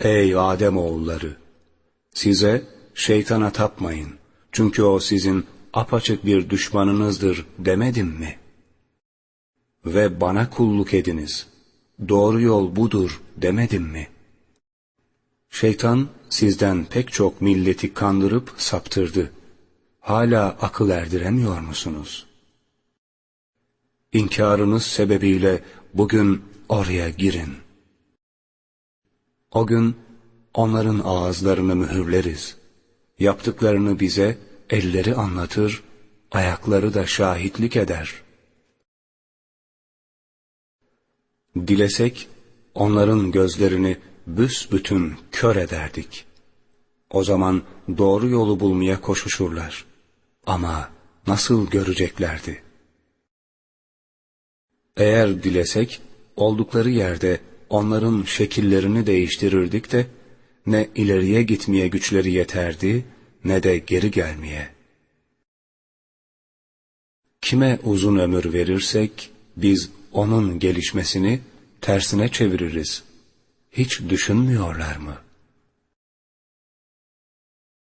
Ey Adem oğulları! Size şeytana tapmayın. Çünkü o sizin apaçık bir düşmanınızdır demedim mi? Ve bana kulluk ediniz. Doğru yol budur demedim mi? Şeytan sizden pek çok milleti kandırıp saptırdı. Hala akıl erdiremiyor musunuz? İnkarınız sebebiyle bugün oraya girin. O gün onların ağızlarını mühürleriz. Yaptıklarını bize elleri anlatır, ayakları da şahitlik eder. Dilesek onların gözlerini büsbütün kör ederdik. O zaman doğru yolu bulmaya koşuşurlar. Ama nasıl göreceklerdi? Eğer dilesek oldukları yerde onların şekillerini değiştirirdik de ne ileriye gitmeye güçleri yeterdi ne de geri gelmeye. Kime uzun ömür verirsek biz onun gelişmesini tersine çeviririz. Hiç düşünmüyorlar mı?''